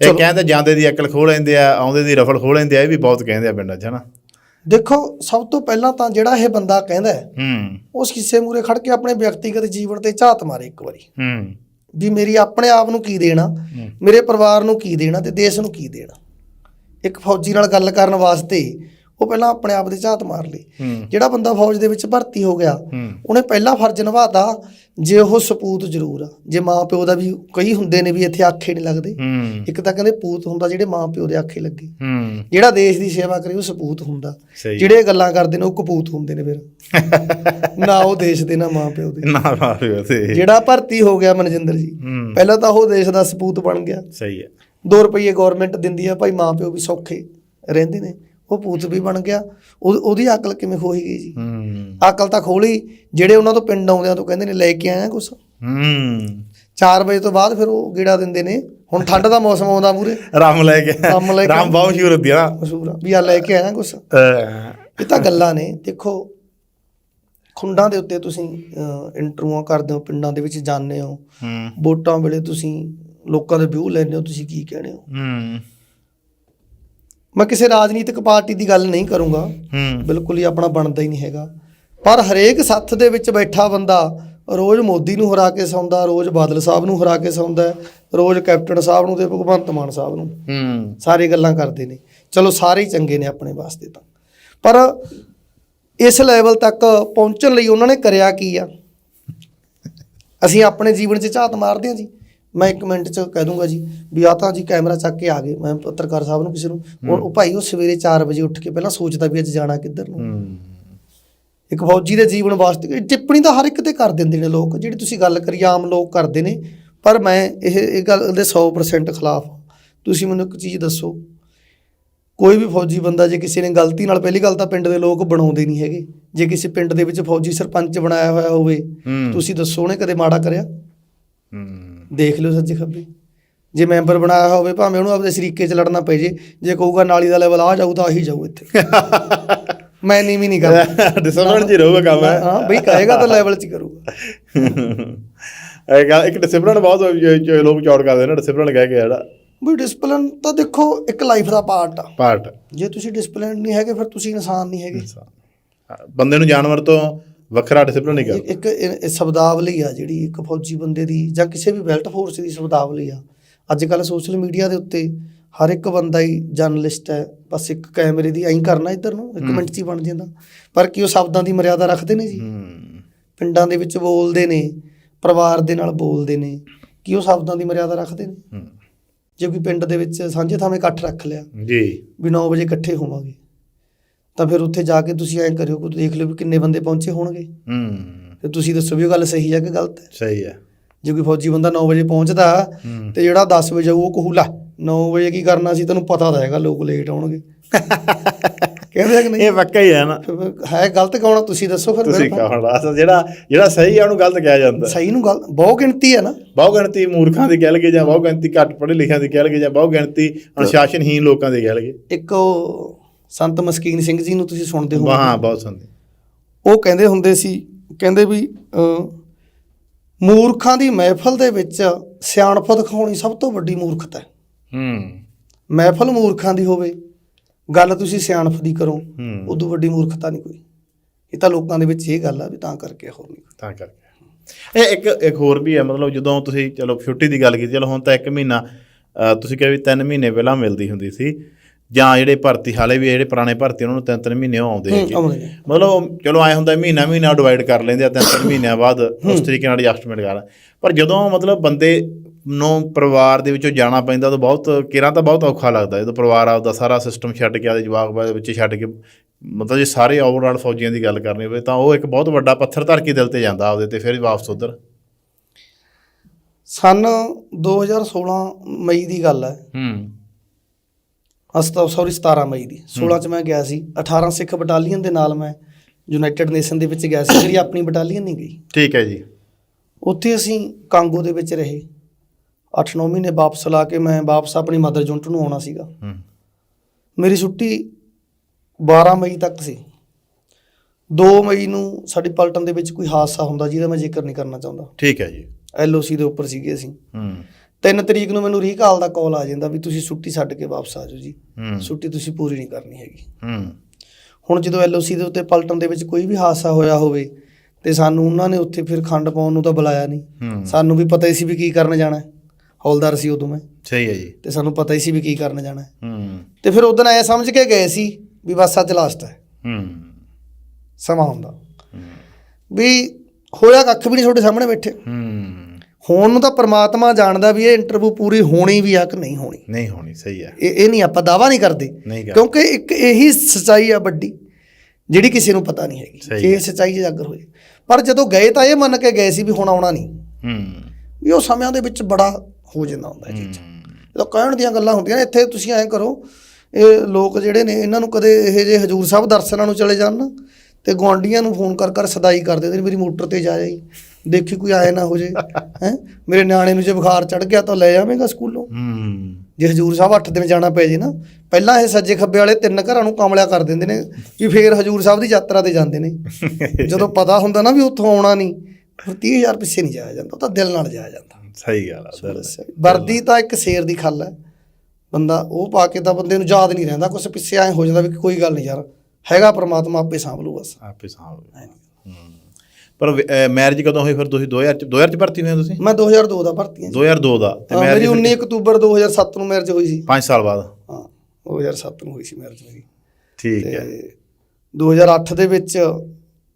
ਇਹ ਕਹਿੰਦੇ ਜਾਂਦੇ ਦੀ ਅਕਲ ਖੋਹ ਲੈਂਦੇ ਆ ਆਉਂਦੇ ਦੀ ਰਫਲ ਖੋਹ ਲੈਂਦੇ ਆ ਇਹ ਵੀ ਬਹੁਤ ਕਹਿੰਦੇ ਆ ਪਿੰਡਾਂ 'ਚ ਹਨਾ? ਦੇਖੋ ਸਭ ਤੋਂ ਪਹਿਲਾਂ ਤਾਂ ਜਿਹੜਾ ਇਹ ਬੰਦਾ ਕਹਿੰਦਾ ਹੈ ਹੂੰ। ਉਸ ਕਿਸੇ ਮੂਰੇ ਖੜ ਕੇ ਆਪਣੇ ਵਿਅਕਤੀਗਤ ਜੀਵਨ ਤੇ ਝਾਤ ਮਾਰੇ ਇੱਕ ਵਾਰੀ। ਹੂੰ। ਵੀ ਮੇਰੀ ਆਪਣੇ ਆਪ ਨੂੰ ਕੀ ਦੇਣਾ ਮੇਰੇ ਪਰਿਵਾਰ ਨੂੰ ਕੀ ਦੇਣਾ ਤੇ ਦੇਸ਼ ਨੂੰ ਕੀ ਦੇਣਾ। ਇੱਕ ਫੌਜੀ ਨਾਲ ਗੱਲ ਕਰਨ ਵਾਸਤੇ ਉਹ ਪਹਿਲਾਂ ਆਪਣੇ ਆਪ ਦੇ ਝਾਤ ਮਾਰ ਲਈ। ਜਿਹੜਾ ਬੰਦਾ ਫੌਜ ਦੇ ਵਿੱਚ ਭਰਤੀ ਹੋ ਗਿਆ ਉਹਨੇ ਪਹਿਲਾ ਫਰਜ਼ ਨਿਭਾਤਾ ਜੇ ਉਹ ਸਪੂਤ ਜ਼ਰੂਰ ਆ। ਜੇ ਮਾਂ ਪਿਓ ਦਾ ਵੀ ਕਈ ਹੁੰਦੇ ਨੇ ਵੀ ਇੱਥੇ ਆਖੇ ਨਹੀਂ ਲੱਗਦੇ। ਇੱਕ ਤਾਂ ਕਹਿੰਦੇ ਪੂਤ ਹੁੰਦਾ ਜਿਹੜੇ ਮਾਂ ਪਿਓ ਦੇ ਆਖੇ ਲੱਗੇ। ਜਿਹੜਾ ਦੇਸ਼ ਦੀ ਸੇਵਾ ਕਰੇ ਉਹ ਸਪੂਤ ਹੁੰਦਾ। ਜਿਹੜੇ ਗੱਲਾਂ ਕਰਦੇ ਨੇ ਉਹ ਕਪੂਤ ਹੁੰਦੇ ਨੇ ਫਿਰ। ਨਾ ਉਹ ਦੇਸ਼ ਦੇ ਨਾ ਮਾਂ ਪਿਓ ਦੇ। ਨਾ ਮਾਰਿਓ ਤੇ ਜਿਹੜਾ ਭਰਤੀ ਹੋ ਗਿਆ ਮਨਜਿੰਦਰ ਜੀ ਪਹਿਲਾਂ ਤਾਂ ਉਹ ਦੇਸ਼ ਦਾ ਸਪੂਤ ਬਣ ਗਿਆ। ਸਹੀ ਹੈ। 2 ਰੁਪਏ ਗਵਰਨਮੈਂਟ ਦਿੰਦੀ ਆ ਭਾਈ ਮਾਂ ਪਿਓ ਵੀ ਸੌਖੇ ਰਹਿੰਦੇ ਨੇ। ਉਹ ਪੂਤ ਵੀ ਬਣ ਗਿਆ। ਉਹ- ਉਹਦੀ ਅਕਲ ਕਿਵੇਂ ਖੋਈ ਗਈ ਜੀ? ਅਕਲ ਤਾਂ ਖੋਲੀ ਜਿਹੜੇ ਉਹਨਾਂ ਤੋਂ ਪਿੰਡ ਆਉਂਦੇ ਆ ਤੋਂ ਕਹਿੰਦੇ ਨੇ ਲੈ ਕੇ ਆਇਆ ਕੁਛ। ਹੂੰ। 4 ਵਜੇ ਤੋਂ ਬਾਅਦ ਫਿਰ ਉਹ ਗੇੜਾ ਦਿੰਦੇ ਨੇ। ਹੁਣ ਠੰਡ ਦਾ ਮੌਸਮ ਆਉਂਦਾ ਮੂਰੇ ਰਾਮ ਲੈ ਕੇ ਰਾਮ ਲੈ ਕੇ- ਰਾਮ ਬਹੁਤ ਮਸ਼ਹੂਰ ਹੁੰਦੀ ਆ ਮਸ਼ਹੂਰ ਵੀ ਆ ਲੈ ਕੇ ਆਇਆ ਕੁਛ। ਇਹ ਤਾਂ ਗੱਲਾਂ ਨੇ। ਦੇਖੋ ਖੁੰਡਾਂ ਦੇ ਉੱਤੇ ਤੁਸੀਂ ਇੰਟਰਵਿਊਆਂ ਕਰਦੇ ਹੋ ਪਿੰਡਾਂ ਦੇ ਵਿੱਚ ਜਾਂਦੇ ਹੋ। ਹੂੰ। ਵੋਟਾਂ ਵੇਲੇ ਤੁਸੀਂ ਲੋਕਾਂ ਦੇ ਵਿਊ ਲੈਂਦੇ ਹੋ ਤੁਸੀਂ ਕੀ ਕਹਿੰਦੇ ਹੋ? ਹੂੰ। ਮੈਂ ਕਿਸੇ ਰਾਜਨੀਤਿਕ ਪਾਰਟੀ ਦੀ ਗੱਲ ਨਹੀਂ ਕਰੂੰਗਾ। ਹੂੰ। ਬਿਲਕੁਲ ਹੀ ਆਪਣਾ ਬਣਦਾ ਹੀ ਨਹੀਂ ਹੈਗਾ। ਪਰ ਹਰੇਕ ਸੱਥ ਦੇ ਵਿੱਚ ਬੈਠਾ ਬੰਦਾ ਰੋਜ਼ ਮੋਦੀ ਨੂੰ ਹਰਾ ਕੇ ਸੌਂਦਾ ਰੋਜ਼ ਬਾਦਲ ਸਾਹਿਬ ਨੂੰ ਹਰਾ ਕੇ ਸੌਂਦਾ ਰੋਜ਼ ਕੈਪਟਨ ਸਾਹਿਬ ਨੂੰ ਤੇ ਭਗਵੰਤ ਮਾਨ ਸਾਹਿਬ ਨੂੰ। ਹੂੰ। ਸਾਰੇ ਗੱਲਾਂ ਕਰਦੇ ਨੇ। ਚਲੋ ਸਾਰੇ ਹੀ ਚੰਗੇ ਨੇ ਆਪਣੇ ਵਾਸਤੇ ਤਾਂ। ਪਰ ਇਸ ਲੈਵਲ ਤੱਕ ਪਹੁੰਚਣ ਲਈ ਉਹਨਾਂ ਨੇ ਕਰਿਆ ਕੀ ਆ? ਅਸੀਂ ਆਪਣੇ ਜੀਵਨ 'ਚ ਝਾਤ ਮਾਰਦੇ ਹਾਂ ਜੀ। ਮੈਂ ਇੱਕ ਮਿੰਟ 'ਚ ਕਹਿ ਦੂੰਗਾ ਜੀ ਵੀ ਆ ਤਾਂ ਜੀ ਕੈਮਰਾ ਚੱਕ ਕੇ ਆ ਗਏ। ਮੈਂ ਪੱਤਰਕਾਰ ਸਾਹਿਬ ਨੂੰ ਕਿਸੇ ਨੂੰ। ਉਹ ਭਾਈ ਉਹ ਸਵੇਰੇ 4 ਵਜੇ ਉੱਠ ਕੇ ਪਹਿਲਾਂ ਸੋਚਦਾ ਵੀ ਅੱਜ ਜਾਣਾ ਕਿੱਧਰ ਨੂੰ। ਇੱਕ ਫੌਜੀ ਦੇ ਜੀਵਨ ਵਾਸਤੇ ਟਿੱਪਣੀ ਤਾਂ ਹਰ ਇੱਕ ਤੇ ਕਰ ਦਿੰਦੇ ਨੇ ਲੋਕ। ਜਿਹੜੀ ਤੁਸੀਂ ਗੱਲ ਕਰੀ ਆਮ ਲੋਕ ਕਰਦੇ ਨੇ। ਪਰ ਮੈਂ ਇਹ ਇਹ ਗੱਲ ਦੇ 100% ਖਿਲਾਫ। ਤੁਸੀਂ ਮੈਨੂੰ ਇੱਕ ਚੀਜ਼ ਦੱਸੋ। ਕੋਈ ਵੀ ਫੌਜੀ ਬੰਦਾ ਜੇ ਕਿਸੇ ਨੇ ਗਲਤੀ ਨਾਲ ਪਹਿਲੀ ਗੱਲ ਤਾਂ ਪਿੰਡ ਦੇ ਲੋਕ ਬਣਾਉਂਦੇ ਨਹੀਂ ਹੈਗੇ। ਜੇ ਕਿਸੇ ਪਿੰਡ ਦੇ ਵਿੱਚ ਫੌਜੀ ਸਰਪੰਚ ਬਣਾਇਆ ਹੋਇਆ ਹੋਵੇ ਤੁਸੀਂ ਦੱਸੋ ਉਹਨੇ ਕਦੇ ਮਾੜਾ ਕਰਿਆ? ਹੂੰ। ਦੇਖ ਲਿਓ ਸੱਜੇ ਖੱਬੇ। ਜੇ ਮੈਂਬਰ ਬਣਾਇਆ ਹੋਵੇ ਭਾਵੇਂ ਉਹਨੂੰ ਆਪਣੇ ਸਰੀਕੇ 'ਚ ਲੜਨਾ ਪੈ ਜੇ ਜੇ ਕਹੂਗਾ ਨਾਲੀ ਦਾ ਲੈਵਲ ਆ ਜਾਊ ਤਾਂ ਆਹੀ ਜਾਊ ਇੱਥੇ। ਮੈਂ ਨੀਵੀਂ ਨਹੀਂ ਕਰਦਾ। ਡਿਸਪਲਿਨ ਜੀ ਰਹੂਗਾ ਕੰਮ ਹੈ। ਹਾਂ ਬਈ ਕਹੇਗਾ ਤਾਂ ਲੈਵਲ 'ਚ ਕਰੂਗਾ। ਇੱਕ ਡਿਸਪਲਿਨ ਬਹੁਤ ਲੋਕ ਚੌੜ ਕਰਦੇ ਨੇ ਡਿਸਪਲਿਨ ਕਹਿ ਕੇ ਜਿਹੜਾ। ਵੀ ਡਿਸਪਲਿਨ ਤਾਂ ਦੇਖੋ ਇੱਕ ਲਾਈਫ ਦਾ ਪਾਰਟ ਆ। ਪਾਰਟ। ਜੇ ਤੁਸੀਂ ਡਿਸਪਲਿਨ ਨਹੀਂ ਹੈਗੇ ਫਿਰ ਤੁਸੀਂ ਇਨਸਾਨ ਨਹੀਂ ਹੈਗੇ। ਬੰਦੇ ਨੂੰ ਜਾਨਵਰ ਤੋਂ ਵੱਖਰਾ ਡਿਸਪਲਿਨ ਨਹੀਂ ਇੱਕ ਇਹ- ਸ਼ਬਦਾਵਲੀ ਆ ਜਿਹੜੀ ਇੱਕ ਫੌਜੀ ਬੰਦੇ ਦੀ ਜਾਂ ਕਿਸੇ ਵੀ ਬੈਲਟ ਫੋਰਸ ਦੀ ਸ਼ਬਦਾਵਲੀ ਆ। ਅੱਜ ਕੱਲ ਸੋਸ਼ਲ ਮੀਡੀਆ ਦੇ ਉੱਤੇ ਹਰ ਇੱਕ ਬੰਦਾ ਹੀ ਜਰਨਲਿਸਟ ਹੈ ਬਸ ਇੱਕ ਕੈਮਰੇ ਦੀ ਐਂ ਕਰਨਾ ਇੱਧਰ ਨੂੰ ਇੱਕ ਮਿੰਟ 'ਚ ਹੀ ਬਣ ਜਾਂਦਾ। ਪਰ ਕੀ ਉਹ ਸ਼ਬਦਾਂ ਦੀ ਮਰਿਆਦਾ ਰੱਖਦੇ ਨੇ ਜੀ? ਪਿੰਡਾਂ ਦੇ ਵਿੱਚ ਬੋਲਦੇ ਨੇ ਪਰਿਵਾਰ ਦੇ ਨਾਲ ਬੋਲਦੇ ਨੇ ਕੀ ਉਹ ਸ਼ਬਦਾਂ ਦੀ ਮਰਿਆਦਾ ਰੱਖਦੇ ਨੇ। ਜੇ ਕੋਈ ਪਿੰਡ ਦੇ ਵਿੱਚ ਸਾਂਝੇ ਥਾਵੇਂ ਇਕੱਠ ਰੱਖ ਲਿਆ ਜੀ। ਵੀ 9 ਵਜੇ ਇਕੱਠੇ ਹੋਵਾਂਗੇ। ਤਾਂ ਫਿਰ ਉੱਥੇ ਜਾ ਕੇ ਤੁਸੀਂ ਐਂ ਕਰਿਓ ਕਿ ਦੇਖ ਲਿਓ ਵੀ ਕਿੰਨੇ ਬੰਦੇ ਪਹੁੰਚੇ ਹੋਣਗੇ। ਹੂੰ। ਤੇ ਤੁਸੀਂ ਦੱਸੋ ਵੀ ਉਹ ਗੱਲ ਸਹੀ ਹੈ ਕਿ ਗਲਤ ਹੈ ਸਹੀ ਹੈ ਜੇ ਕੋਈ ਫੌਜੀ ਬੰਦਾ 9 ਵਜੇ ਪਹੁੰਚਦਾ ਤੇ ਜਿਹੜਾ 10 ਵਜੇ ਉਹ ਕਹੂ ਲੈ 9 ਵਜੇ ਕੀ ਕਰਨਾ ਸੀ ਤੈਨੂੰ ਪਤਾ ਤਾਂ ਹੈਗਾ ਲੋਕ ਲੇਟ ਆਉਣਗੇ। ਕਹਿੰਦੇ ਕਿ ਨਹੀਂ? ਇਹ ਪੱਕਾ ਹੀ ਹੈ ਨਾ। ਹੈ ਗਲਤ ਕੌਣ ਆ? ਤੁਸੀਂ ਦੱਸੋ ਫਿਰ ਤੁਸੀਂ। ਕਹਣ ਜਿਹੜਾ ਜਿਹੜਾ ਸਹੀ ਹੈ ਉਹਨੂੰ ਗਲਤ ਕਿਹਾ ਜਾਂਦਾ। ਸਹੀ ਨੂੰ ਗੱਲ ਬਹੁਤ ਗਿਣਤੀ ਹੈ ਨਾ। ਬਹੁ ਗਿਣਤੀ ਮੂਰਖਾਂ ਦੀ ਕਹਿ ਲਗੇ ਜਾਂ ਬਹੁ ਗਿਣਤੀ ਘੱਟ ਪੜ੍ਹੇ ਲਿਖਿਆਂ ਦੀ ਕਹਿ ਲਗੇ ਜਾਂ ਬਹੁ ਗਿਣਤੀ ਅਨੁਸ਼ਾਸਨਹੀਨ ਲੋਕਾਂ ਦੀ ਕਹਿ ਲਗੇ ਇੱਕ ਸੰਤ ਮਸਕੀਨ ਸਿੰਘ ਜੀ ਨੂੰ ਤੁਸੀਂ ਸੁਣਦੇ ਹੋ ਹਾਂ ਬਹੁਤ ਸੰਦੇ ਉਹ ਕਹਿੰਦੇ ਹੁੰਦੇ ਸੀ ਕਹਿੰਦੇ ਵੀ ਮੂਰਖਾਂ ਦੀ ਮਹਿਫਲ ਦੇ ਵਿੱਚ ਸਿਆਣਪ ਦਿਖਾਉਣੀ ਸਭ ਤੋਂ ਵੱਡੀ ਮੂਰਖਤਾ ਹੈ। ਹੂੰ। ਮਹਿਫਲ ਮੂਰਖਾਂ ਦੀ ਹੋਵੇ ਗੱਲ ਤੁਸੀਂ ਸਿਆਣਪ ਦੀ ਕਰੋ ਉਦੋਂ ਵੱਡੀ ਮੂਰਖਤਾ ਨਹੀਂ ਕੋਈ। ਇਹ ਤਾਂ ਲੋਕਾਂ ਦੇ ਵਿੱਚ ਇਹ ਗੱਲ ਆ ਵੀ ਤਾਂ ਕਰਕੇ ਹੋਰ ਨਹੀਂ ਤਾਂ ਕਰਕੇ। ਇਹ ਇੱਕ ਇੱਕ ਹੋਰ ਵੀ ਹੈ ਮਤਲਬ ਜਦੋਂ ਤੁਸੀਂ ਚਲੋ ਛੁੱਟੀ ਦੀ ਗੱਲ ਕੀਤੀ ਚਲੋ ਹੁਣ ਤਾਂ ਇੱਕ ਮਹੀਨਾ ਤੁਸੀਂ ਕਿਹਾ ਵੀ 3 ਮਹੀਨੇ ਪਹਿਲਾਂ ਮਿਲਦੀ ਹੁੰਦੀ ਸੀ। ਜਾਂ ਜਿਹੜੇ ਭਰਤੀ ਹਾਲੇ ਵੀ ਜਿਹੜੇ ਪੁਰਾਣੇ ਭਰਤੀ ਉਹਨਾਂ ਨੂੰ ਤਿੰਨ ਤਿੰਨ ਮਹੀਨੇ ਆਉਂਦੇ ਹੈਗੇ। ਮਤਲਬ ਚਲੋ ਐ ਹੁੰਦਾ ਮਹੀਨਾ ਮਹੀਨਾ ਡਿਵਾਈਡ ਕਰ ਲੈਂਦੇ ਆ ਤਿੰਨ ਤਿੰਨ ਮਹੀਨਿਆਂ ਬਾਅਦ ਉਸ ਤਰੀਕੇ ਨਾਲ ਐਡਜਸਟਮੈਂਟ ਕਰ ਪਰ ਜਦੋਂ ਮਤਲਬ ਬੰਦੇ ਨੂੰ ਪਰਿਵਾਰ ਦੇ ਵਿੱਚੋਂ ਜਾਣਾ ਪੈਂਦਾ ਤਾਂ ਬਹੁਤ ਕਿਰਾਂ ਤਾਂ ਬਹੁਤ ਔਖਾ ਲੱਗਦਾ। ਜਦੋਂ ਪਰਿਵਾਰ ਆਪਦਾ ਸਾਰਾ ਸਿਸਟਮ ਛੱਡ ਕੇ ਆਦੇ ਜਵਾਕ ਬਾਦ ਵਿੱਚ ਛੱਡ ਕੇ ਮਤਲਬ ਜੇ ਸਾਰੇ ਓਵਰਆਲ ਫੌਜੀਆਂ ਦੀ ਗੱਲ ਕਰਨੀ ਹੋਵੇ ਤਾਂ ਉਹ ਇੱਕ ਬਹੁਤ ਵੱਡਾ ਪੱਥਰ ਧਰ ਕੇ ਦਿਲ ਤੇ ਜਾਂਦਾ ਆਪਦੇ ਤੇ ਫਿਰ ਵਾਪਸ ਉਧਰ। ਸਨ 2016 ਮਈ ਦੀ ਗੱਲ ਹੈ। ਹੂੰ। ਅਸਤਾ ਸੌਰੀ 17 ਮਈ ਦੀ। 16 ਚ ਮੈਂ ਗਿਆ ਸੀ। 18 ਸਿੱਖ ਬਟਾਲੀਅਨ ਦੇ ਨਾਲ ਮੈਂ ਯੂਨਾਈਟਿਡ ਨੇਸ਼ਨ ਦੇ ਵਿੱਚ ਗਿਆ ਸੀ। ਜਿਹੜੀ ਆਪਣੀ ਬਟਾਲੀਅਨ ਨਹੀਂ ਗਈ। ਠੀਕ ਹੈ ਜੀ। ਉੱਥੇ ਅਸੀਂ ਕਾਂਗੋ ਦੇ ਵਿੱਚ ਰਹੇ। 8-9 ਮਹੀਨੇ ਵਾਪਸ ਲਾ ਕੇ ਮੈਂ ਵਾਪਸ ਆਪਣੀ ਮਦਰ ਜੁੰਟ ਨੂੰ ਆਉਣਾ ਸੀਗਾ। ਮੇਰੀ ਛੁੱਟੀ 12 ਮਈ ਤੱਕ ਸੀ। 2 ਮਈ ਨੂੰ ਸਾਡੀ ਪਲਟਨ ਦੇ ਵਿੱਚ ਕੋਈ ਹਾਦਸਾ ਹੁੰਦਾ ਜਿਹਦਾ ਮੈਂ ਜ਼ਿਕਰ ਨਹੀਂ ਕਰਨਾ ਚਾਹੁੰਦਾ। ਠੀਕ ਹੈ ਜੀ। ਐਲਓਸੀ ਦੇ ਉੱਪਰ ਸੀਗੇ ਅਸੀਂ। ਹੂੰ। 3 ਤਰੀਕ ਨੂੰ ਮੈਨੂੰ ਰੀਕਾਲ ਦਾ ਕਾਲ ਆ ਜਾਂਦਾ ਵੀ ਤੁਸੀਂ ਛੁੱਟੀ ਛੱਡ ਕੇ ਵਾਪਸ ਆ ਜਾਓ ਜੀ। ਛੁੱਟੀ ਤੁਸੀਂ ਪੂਰੀ ਨਹੀਂ ਕਰਨੀ ਹੈਗੀ। ਹੁਣ ਜਦੋਂ ਐਲਓਸੀ ਦੇ ਉੱਤੇ ਪਲਟਣ ਦੇ ਵਿੱਚ ਕੋਈ ਵੀ ਹਾਦਸਾ ਹੋਇਆ ਹੋਵੇ ਤੇ ਸਾਨੂੰ ਉਹਨਾਂ ਨੇ ਉੱਥੇ ਫਿਰ ਖੰਡ ਪਾਉਣ ਨੂੰ ਤਾਂ ਬੁਲਾਇਆ ਨਹੀਂ। ਸਾਨੂੰ ਵੀ ਪਤਾ ਹੀ ਸੀ ਵੀ ਕੀ ਕਰਨ ਜਾਣਾ। ਹੌਲਦਾਰ ਸੀ ਉਦੋਂ ਮੈਂ। ਸਹੀ ਹੈ ਜੀ। ਤੇ ਸਾਨੂੰ ਪਤਾ ਹੀ ਸੀ ਵੀ ਕੀ ਕਰਨ ਜਾਣਾ। ਹੈ। ਹੂੰ ਤੇ ਫਿਰ ਉਦੋਂ ਐ ਸਮਝ ਕੇ ਗਏ ਸੀ ਵੀ ਬਸ ਅੱਜ ਲਾਸਟ ਹੈ। ਹੂੰ। ਸਮਾਂ ਹੁੰਦਾ। ਵੀ ਹੋਇਆ ਕੱਖ ਵੀ ਨਹੀਂ ਤੁਹਾਡੇ ਸਾਹਮਣੇ ਬੈਠੇ। ਹੂੰ। ਹੋਣ ਨੂੰ ਤਾਂ ਪ੍ਰਮਾਤਮਾ ਜਾਣਦਾ ਵੀ ਇਹ ਇੰਟਰਵਿਊ ਪੂਰੀ ਹੋਣੀ ਵੀ ਆ ਕਿ ਨਹੀਂ ਹੋਣੀ। ਨਹੀਂ ਹੋਣੀ ਸਹੀ ਹੈ। ਇਹ ਇਹ ਨਹੀਂ ਆਪਾਂ ਦਾਵਾ ਨਹੀਂ ਕਰਦੇ। ਕਿਉਂਕਿ ਇੱਕ ਇਹੀ ਸਚਾਈ ਆ ਵੱਡੀ ਜਿਹੜੀ ਕਿਸੇ ਨੂੰ ਪਤਾ ਨਹੀਂ ਹੈਗੀ ਇਹ ਸਚਾਈ ਜਾਗਰ ਹੋਏ। ਪਰ ਜਦੋਂ ਗਏ ਤਾਂ ਇਹ ਮੰਨ ਕੇ ਗਏ ਸੀ ਵੀ ਹੁਣ ਆਉਣਾ ਨਹੀਂ। ਹੂੰ। ਵੀ ਉਹ ਸਮਿਆਂ ਦੇ ਵਿੱਚ ਬੜਾ ਹੋ ਜਾਂਦਾ ਹੁੰਦਾ ਚੀਜ਼ ਜਦੋਂ ਕਹਿਣ ਦੀਆਂ ਗੱਲਾਂ ਹੁੰਦੀਆਂ ਨੇ ਇੱਥੇ ਤੁਸੀਂ ਐਂ ਕਰੋ ਇਹ ਲੋਕ ਜਿਹੜੇ ਨੇ ਇਹਨਾਂ ਨੂੰ ਕਦੇ ਇਹ ਜੇ ਹਜੂਰ ਸਾਹਿਬ ਦਰਸ਼ਨਾਂ ਨੂੰ ਚਲੇ ਜਾਣ ਨਾ ਤੇ ਗੁਆਂਢੀਆਂ ਨੂੰ ਫੋਨ ਕਰ ਕਰ ਸਦਾਈ ਕਰ ਦਿੰਦੇ ਨੇ ਮੇਰੀ ਮੋਟਰ ਤੇ ਜਾ ਜਾਈ ਦੇਖੀ ਕੋਈ ਆਏ ਨਾ ਹੋ ਜੇ ਹੈ? ਮੇਰੇ ਨਿਆਣੇ ਨੂੰ ਜੇ ਬੁਖਾਰ ਚੜ ਗਿਆ ਤਾਂ ਲੈ ਜਾਵੇਂਗਾ ਸਕੂਲੋਂ। ਹੂੰ। ਜੇ ਹਜੂਰ ਸਾਹਿਬ 8 ਦਿਨ ਜਾਣਾ ਪੈ ਜੇ ਨਾ ਪਹਿਲਾਂ ਇਹ ਸੱਜੇ ਖੱਬੇ ਵਾਲੇ ਤਿੰਨ ਘਰਾਂ ਨੂੰ ਕਮਲਿਆ ਕਰ ਦਿੰਦੇ ਨੇ ਵੀ ਫੇਰ ਹਜੂਰ ਸਾਹਿਬ ਦੀ ਯਾਤਰਾ ਤੇ ਜਾਂਦੇ ਨੇ। ਜਦੋਂ ਪਤਾ ਹੁੰਦਾ ਨਾ ਵੀ ਉੱਥੋਂ ਆਉਣਾ ਨਹੀਂ ਫਿਰ 30000 ਪਿੱਛੇ ਨਹੀਂ ਜਾਇਆ ਜਾਂਦਾ ਤਾਂ ਦਿਲ ਨਾਲ ਜਾਇਆ ਜਾਂਦਾ। ਸਹੀ ਗੱਲ ਆ ਵਰਦੀ ਤਾਂ ਇੱਕ ਸ਼ੇਰ ਦੀ ਖੱਲ ਹੈ। ਬੰਦਾ ਉਹ ਪਾ ਕੇ ਤਾਂ ਬੰਦੇ ਨੂੰ ਯਾਦ ਨਹੀਂ ਰਹਿੰਦਾ ਕੁਛ ਪਿੱਛੇ ਐ ਹੋ ਜਾਂਦਾ ਵੀ ਕੋਈ ਗੱਲ ਨਹੀਂ ਯਾਰ ਹੈਗਾ ਪ੍ਰਮਾਤਮਾ ਆਪੇ ਸਾਂਭ ਲੂ ਬਸ। ਆਪੇ ਸਾਂਭ। ਹੂੰ। ਪਰ ਮੈਰਿਜ ਕਦੋਂ ਹੋਈ ਫਿਰ ਤੁਸੀਂ 2000 ਚ 2000 ਚ ਭਰਤੀ ਹੋਏ ਹੋ ਤੁਸੀਂ? ਮੈਂ 2002 ਦਾ ਭਰਤੀ ਹਾਂ ਜੀ। 2002 ਦਾ ਤੇ ਹਾਂ, ਮੇਰੀ ਮੈਰਿਜ 19 ਅਕਤੂਬਰ 2007 ਨੂੰ ਮੈਰਿਜ ਹੋਈ ਸੀ। 5 ਸਾਲ ਬਾਅਦ। ਹਾਂ 2007 ਨੂੰ ਹੋਈ ਸੀ ਮੈਰਿਜ ਮੇਰੀ। ਠੀਕ ਹੈ। ਤੇ 2008 ਦੇ ਵਿੱਚ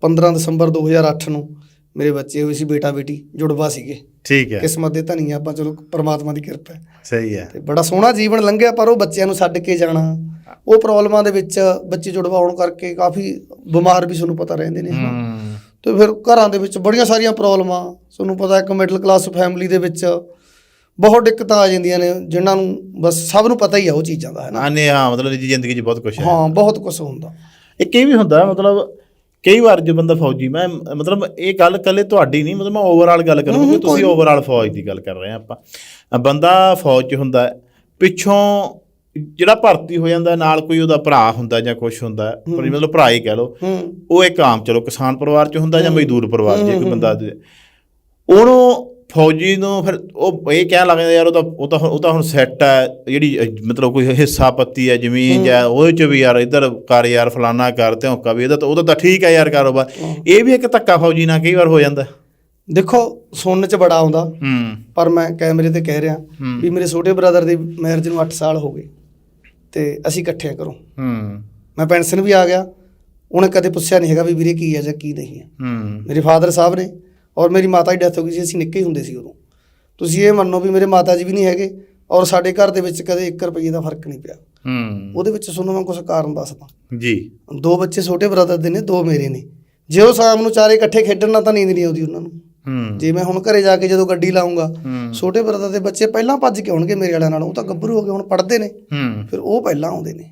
15 ਦਸੰਬਰ 2008 ਨੂੰ ਮੇਰੇ ਬੱਚੇ ਹੋਏ ਸੀ ਬੇਟਾ ਬੇਟੀ ਜੁੜਵਾ ਸੀਗੇ। ਠੀਕ ਹੈ। ਕਿਸਮਤ ਦੇ ਧਨੀ ਆਪਾਂ ਚਲੋ ਪ੍ਰਮਾਤਮਾ ਦੀ ਕਿਰਪਾ ਹੈ। ਸਹੀ ਹੈ। ਤੇ ਬੜਾ ਸੋਹਣਾ ਜੀਵਨ ਲੰਘਿਆ ਪਰ ਉਹ ਬੱਚਿਆਂ ਨੂੰ ਛੱਡ ਕੇ ਜਾਣਾ ਉਹ ਪ੍ਰੋਬਲਮਾਂ ਦੇ ਵਿੱਚ ਬੱਚੇ ਜੁੜਵਾ ਹੋਣ ਕਰਕੇ ਕਾਫੀ ਬਿਮਾਰ ਵੀ ਤੁਹਾਨੂੰ ਪਤਾ ਰਹਿੰਦੇ ਨੇ ਹਨਾ। ਹੂੰ। ਤੇ ਫਿਰ ਘਰਾਂ ਦੇ ਵਿੱਚ ਬੜੀਆਂ ਸਾਰੀਆਂ ਪ੍ਰੋਬਲਮਾਂ। ਤੁਹਾਨੂੰ ਪਤਾ ਇੱਕ ਮਿਡਲ ਕਲਾਸ ਫੈਮਿਲੀ ਦੇ ਵਿੱਚ ਬਹੁਤ ਦਿੱਕਤਾਂ ਆ ਜਾਂਦੀਆਂ ਨੇ ਜਿਨ੍ਹਾਂ ਨੂੰ ਬਸ ਸਭ ਨੂੰ ਪਤਾ ਹੀ ਆ ਉਹ ਚੀਜ਼ਾਂ ਦਾ ਹੈ ਨਾ? ਆਨੇ ਹਾਂ ਮਤਲਬ ਨਿੱਜੀ ਜ਼ਿੰਦਗੀ 'ਚ ਬਹੁਤ ਕੁਝ ਹੈ। ਹਾਂ ਬਹੁਤ ਕੁਝ ਹੁੰਦਾ। ਇਹ ਵੀ ਹੁੰਦਾ ਮਤਲਬ ਕਈ ਵਾਰ ਜੇ ਬੰਦਾ ਫੌਜੀ ਮੈਂ ਮਤਲਬ ਇਹ ਗੱਲ ਕੱਲੇ ਤੁਹਾਡੀ ਨਹੀਂ ਮਤਲਬ ਮੈਂ ਓਵਰਆਲ ਗੱਲ ਕਰੂੰ ਕਿ ਤੁਸੀਂ ਓਵਰਆਲ ਫੌਜ ਦੀ ਗੱਲ ਕਰ ਰਹੇ ਆ ਆਪਾਂ। ਬੰਦਾ ਫੌਜ 'ਚ ਹੁੰਦਾ ਪਿੱਛੋਂ ਜਿਹੜਾ ਭਰਤੀ ਹੋ ਜਾਂਦਾ ਨਾਲ ਕੋਈ ਉਹਦਾ ਭਰਾ ਹੁੰਦਾ ਜਾਂ ਕੁਝ ਹੁੰਦਾ ਪਰ ਮਤਲਬ ਭਰਾ ਹੀ ਕਹਿ ਲਓ ਹੂੰ। ਉਹ ਇੱਕ ਆਮ ਚਲੋ ਕਿਸਾਨ ਪਰਿਵਾਰ 'ਚ ਹੁੰਦਾ ਜਾਂ ਮਜ਼ਦੂਰ ਪਰਿਵਾਰ 'ਚ ਜੇ ਕੋਈ ਬੰਦਾ ਉਹਨੂੰ ਫੌਜੀ ਨੂੰ ਫਿਰ ਉਹ ਇਹ ਕਹਿਣ ਲੱਗ ਜਾਂਦਾ ਯਾਰ ਉਹ ਤਾਂ ਉਹ ਤਾਂ ਉਹ ਤਾਂ ਹੁਣ ਸੈੱਟ ਹੈ ਜਿਹੜੀ ਮਤਲਬ ਕੋਈ ਹਿੱਸਾ ਪੱਤੀ ਹੈ ਜ਼ਮੀਨ ਜਾਂ ਉਹਦੇ 'ਚ ਵੀ ਯਾਰ ਇੱਧਰ ਕਰ ਯਾਰ ਫਲਾਨਾ ਕਰ ਤੇ ਹੁੱਕਾ ਵੀ ਇਹਦਾ ਤਾਂ ਉਹਦਾ ਤਾਂ ਠੀਕ ਹੈ ਯਾਰ ਕਾਰੋਬਾਰ। ਇਹ ਵੀ ਇੱਕ ਧੱਕਾ ਫੌਜੀ ਨਾਲ ਕਈ ਵਾਰ ਹੋ ਜਾਂਦਾ। ਦੇਖੋ ਸੁਣਨ ਚ ਬੜਾ ਆਉਂਦਾ ਪਰ ਮੈਂ ਕੈਮਰੇ ਤੇ ਕਹਿ ਰਿਹਾ। ਵੀ ਮੇਰੇ ਛੋਟੇ ਬ੍ਰਦਰ ਦੀ ਮੈਰਿਜ ਨੂੰ 8 ਸਾਲ ਹੋ ਗਏ। ਤੇ ਅਸੀਂ ਇਕੱਠੇ ਆ ਘਰੋਂ। ਹੂੰ। ਮੈਂ ਪੈਨਸ਼ਨ ਵੀ ਆ ਗਿਆ। ਉਹਨੇ ਕਦੇ ਪੁੱਛਿਆ ਨਹੀਂ ਹੈਗਾ ਵੀ ਵੀਰੇ ਕੀ ਹੈ ਜਾਂ ਕੀ ਨਹੀਂ ਹੈ। ਹੂੰ। ਮੇਰੇ ਫਾਦਰ ਸਾਹਿਬ ਨੇ ਔਰ ਮੇਰੀ ਮਾਤਾ ਦੀ ਡੈਥ ਹੋ ਗਈ ਸੀ ਅਸੀਂ ਨਿੱਕੇ ਹੀ ਹੁੰਦੇ ਸੀ ਉਦੋਂ। ਤੁਸੀਂ ਇਹ ਮੰਨੋ ਵੀ ਮੇਰੇ ਮਾਤਾ ਜੀ ਵੀ ਨਹੀਂ ਹੈਗੇ ਔਰ ਸਾਡੇ ਘਰ ਦੇ ਵਿੱਚ ਕਦੇ 1 ਰੁਪਏ ਦਾ ਫ਼ਰਕ ਨਹੀਂ ਪਿਆ। ਹੂੰ। ਉਹਦੇ ਵਿੱਚ ਤੁਹਾਨੂੰ ਮੈਂ ਕੁਝ ਕਾਰਨ ਦੱਸਦਾ ਜੀ। ਦੋ ਬੱਚੇ ਛੋਟੇ ਬ੍ਰਦਰ ਦੇ ਨੇ ਦੋ ਮੇਰੇ ਨੇ। ਜੇ ਉਹ ਸ਼ਾਮ ਨੂੰ ਚਾਰੇ ਇਕੱਠੇ ਖੇਡਣ ਨਾਲ ਤਾਂ ਨੀਂਦ ਨਹੀਂ ਆਉਂਦੀ ਉਹਨਾਂ ਨੂੰ। ਜੇ ਮੈਂ ਹੁਣ ਘਰੇ ਜਾ ਕੇ ਜਦੋਂ ਗੱਡੀ ਲਾਉਂਗਾ ਛੋਟੇ ਬ੍ਰਦਰ ਦੇ ਬੱਚੇ ਪਹਿਲਾਂ ਭੱਜ ਕੇ ਆਉਣਗੇ ਮੇਰੇ ਵਾਲਿਆਂ ਨਾਲੋਂ ਉਹ ਤਾਂ ਗੱਭਰੂ ਹੋ ਗਏ ਹੁਣ ਪੜ੍ਹਦੇ ਨੇ। ਫਿਰ ਉਹ ਪਹਿਲਾਂ ਆਉਂਦੇ ਨੇ।